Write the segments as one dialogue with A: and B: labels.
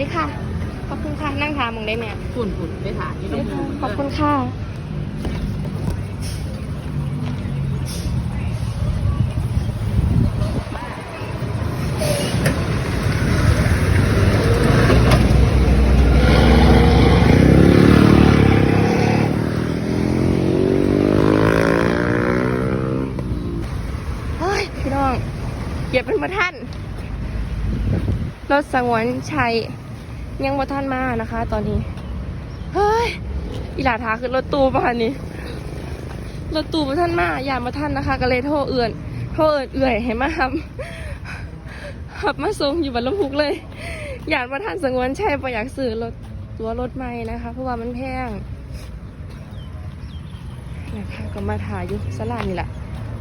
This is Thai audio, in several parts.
A: ดีค่ะ ขอบคุณค่ะ นั่งทานมึงได้ไหม
B: ฝุ่นฝุ่นไปถ่ายที่ต้องดู
A: ขอบคุณค่ะเฮ้ยพี่น้องเหยียบเป็นมาท่านรถสงวนชัย ยังมาท่านมานะคะ ตอนนี้ เฮ้ย อีหลาทาขึ้นรถตู้ป่ะนี้รถตู้มาท่านมาอย่ามาท่านนะคะ ก็เลยโทรเอื่อนโทรเอื่อนเอื่อยให้มาทำขับมาส่งอยู่บันลำพุกเลย อยากมาท่านสงวนชัยปอยากซื้อรถตัวรถใหม่นะคะ เพราะว่ามันแพงนะคะก็มาถ่ายอยู่สลานี่แหละ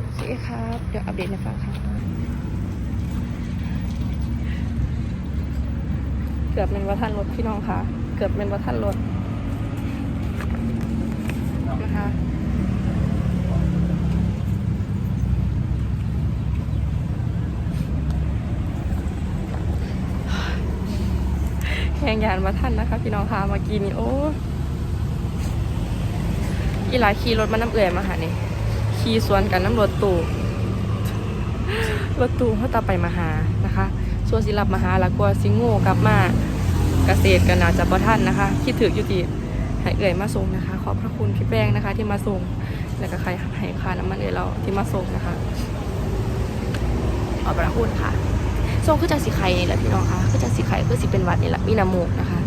A: โอเคครับ เดี๋ยวอัปเดตให้ฟังค่ะ กือบเป็นวัฒนรถพี่น้องค่ะ เกือบเป็นวัฒนรถนะคะแข่งยานวัฒนนะคะ พี่น้องค่ะมื่อกี้นี้โอ้อีหลาขี่รถมาน้ำเอื่อยมาหานี่ขี่สวนกันน้ำรถตู่รถตู่เขาตาไปมาหานะคะส่วนศิลับมาหาแล้วกลัวสิงโง่กลับมา เกษตรกันนาจะประท่านนะคะ คิดถึงอยู่ที่ให้เอ่ยมาส่งนะคะ ขอบพระคุณพี่แป้งนะคะ ที่มาส่ง แล้วก็ใครให้ค่าน้ำมันเอ่ยเราที่มาส่งนะคะ ขอบพระคุณค่ะส่งคือจากสีไข่นี่แหละพี่น้องคะคือจากสีไข่คือสีเป็นวัดนี่แหละมีน้ำมูกนะคะ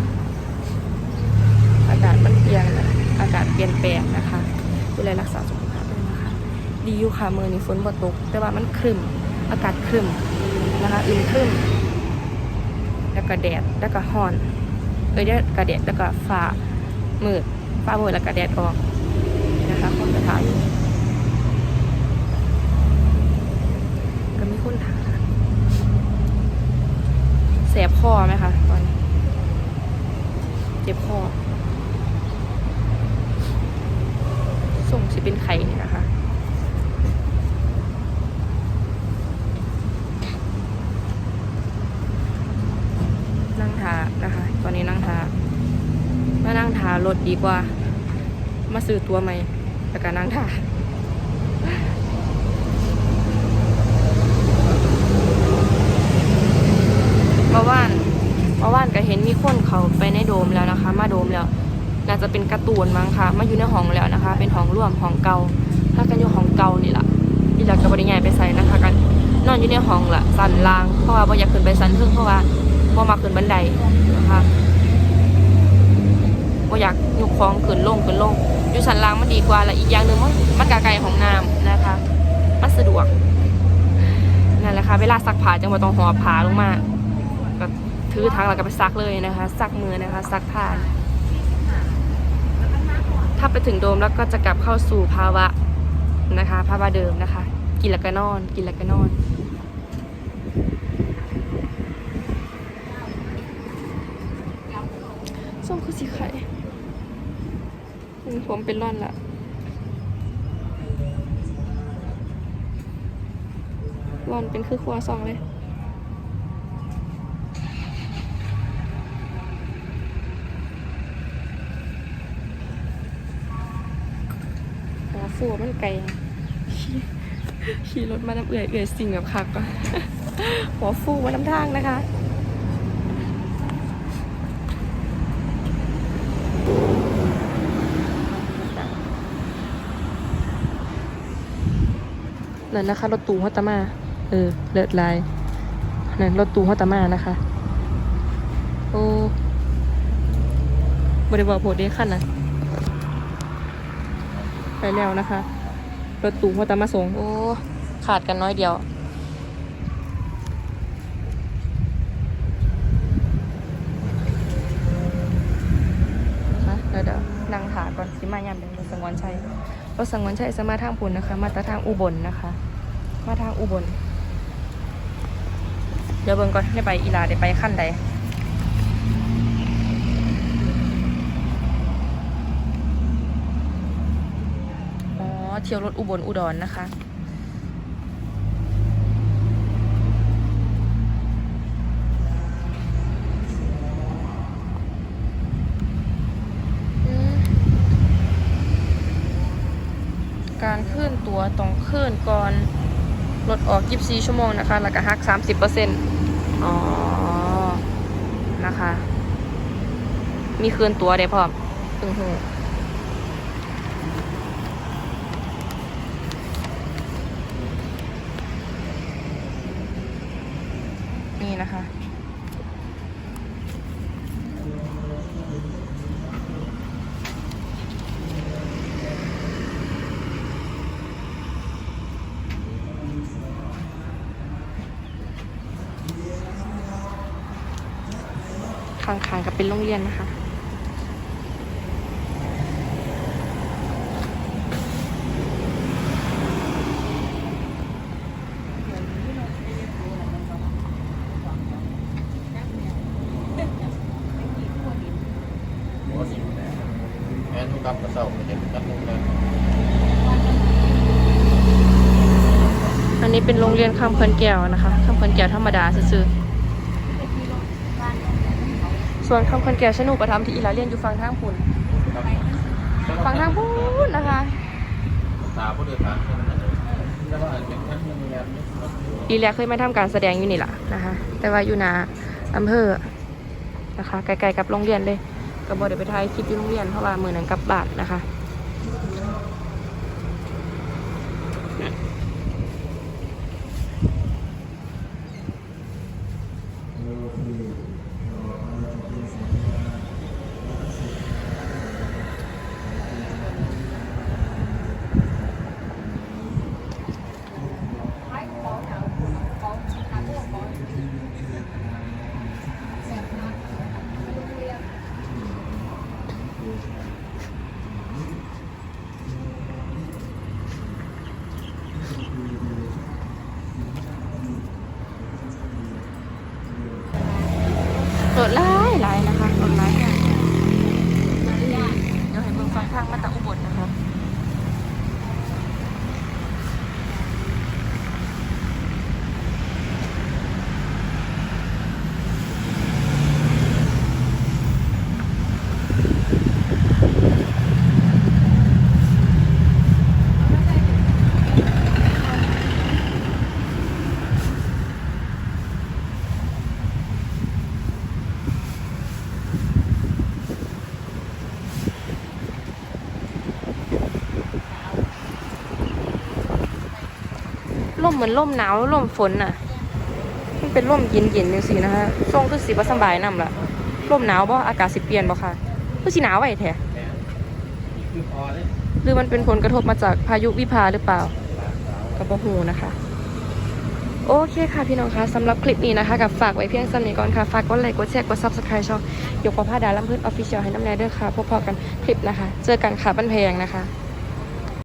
A: อากาศมันเปลี่ยนอากาศเปลี่ยนแปลงนะคะดูแลรักษาสุขภาพด้วยนะคะ ดีอยู่ค่ะมือนี้ฝนบ่ตก แต่ว่ามันครึมอากาศครึมนะคะอึมครึม แล้วก็แดดแล้วก็ฮอนเอ้ยเดี๋ยวกระแดดแล้วก็ฟ้ามืดฟ้ามืดแล้วก็แดดออกนะคะคนจะถ่ายอยู่ก็มีคนถามแสบคอไหมคะตอนเจ็บคอส่งสิเป็นไข่นี่นะคะ นั่งทานะคะ ตอนนี้นั่งทามารถดีกว่า มาซื้อตัวใหม่แล้วก็นั่งทาเมื่อวานเมื่อวานก็เห็นมีคนเขาไปในโดมแล้วนะคะ มาโดมแล้ว น่าจะเป็นกร์ตูนมั้งคะมาอยู่ในห้องแล้วนะคะ เป็นห้องร่วมห้องเก่าถ้ากันอยู่ห้องเก่านี่แหละนี่แหละก็บริยายไปใส่นะคะกันนอนอยู่ในห้องละสันลาง เพราะว่าบ่อยากขึ้นไปสันซึ่งเพราะว่าบ่มาขึ้นบันไดนะคะ บ่อยากยกของขึ้นลงขึ้นลงอยู่สันล่างมันดีกว่าและอีกอย่างหนึ่งมันมันกาไกลของน้ำนะคะมันสะดวกนั่นแหละค่ะเวลาซักผ้าจังหวะต้องหอบผ้าลงมาก็ถือถังแล้วก็ไปซักเลยนะคะ ซักมือนะคะ ซักผ้าถ้าไปถึงโดมแล้วก็จะกลับเข้าสู่ภาวะนะคะภาวะเดิมนะคะ กินแล้วก็นอน กินแล้วก็นอนส้มคือสีไข่ ผมเป็นร่อนละร่อนเป็นคือครัวซองเลยหัวฟูมันไกลขี่ขี่รถมาน้ำเอื่อยเอื่อยสิ่งแบบคักก็หัวฟูมาน้ำทางนะคะ นั่นนะคะรถตู้ฮัตตามา เออ เลิศลายนั่นรถตู้ฮัตตามานะคะ โอ้บริวารโพดเด้ขั้นนะไปแล้วนะคะ รถตู้ฮัตามมาส่งโอ้ ขาดกันน้อยเดียว นะคะเดี๋ยวเดี๋ยวนั่งถาก่อนสิมายามเป็นรถสังวนชัย สังวนชัยสมาทางปุ่นนะคะ มาตาทางอุบลนะคะ มาทางอุบล เดี๋ยวเบิ่งก่อนได้ไปอีลาได้ไปขั้นใดอ๋อเที่ยวรถอุบลอุดรนนะคะ น ตั๋วต้องคืนก่อนรถออก 24 ชั่วโมงนะคะ แล้วก็หัก 30%อ๋อ นะคะ มีคืนตั๋วได้พร้อมตึงหูนี่นะคะ ข้างๆกับเป็นโรงเรียนนะคะ
C: หัวสิบแอนทุกกับกระเซ้าเห็นกับทุกเลย
A: อันนี้เป็นโรงเรียนคำเพลินแก้วนะคะคำเพลินแก้วธรรมดาซื่อๆ ส่วนคำเพินแก้วชนุกประทำที่อีหลาเรียนอยู่ฝั่งทางพุ่นฝั่งทางพุ่นนะคะ
C: ตาผู้โดยสารแค่นั้นเลยแล้วก็เป็นท่านโรงแรมนี่
A: ปีแรกเคยมาทำการแสดงอยู่นี่แหละนะคะ แต่ว่าอยู่นาอำเภอนะคะไกลๆกับโรงเรียนเลยก็บอกเดี๋ยวไปถ่ายคลิปอยู่โรงเรียนเพราะว่ามือนั้นกลับบ้านนะคะ รถหลายหลายนะคะรถหลายอย่าง ฝั่งทางมาตะอุบลนะคะ ร่มเหมือนร่มหนาวร่มฝนน่ะ มันเป็นร่มเย็นๆจังซี่นะคะช่วงคือสิบ่สบายนำล่ะร่มหนาวบ่อากาศสิเปลี่ยนบ่ค่ะคือสิหนาวไว้แท้หรือมันเป็นผลกระทบมาจากพายุวิภาหรือเปล่ากับบ่ฮูนะคะ โอเคค่ะพี่น้องคะสำหรับคลิปนี้นะคะกับฝากไว้เพียงสำนี้ก่อนค่ะ ฝากกดไลค์กดแชร์กด subscribe ช่องยกประพาดาลำพืชออฟฟิเชียลให้น้ำแน่ด้วยค่ะพบพอกันคลิปนะคะ เจอกันค่ะบ้านแพงนะคะ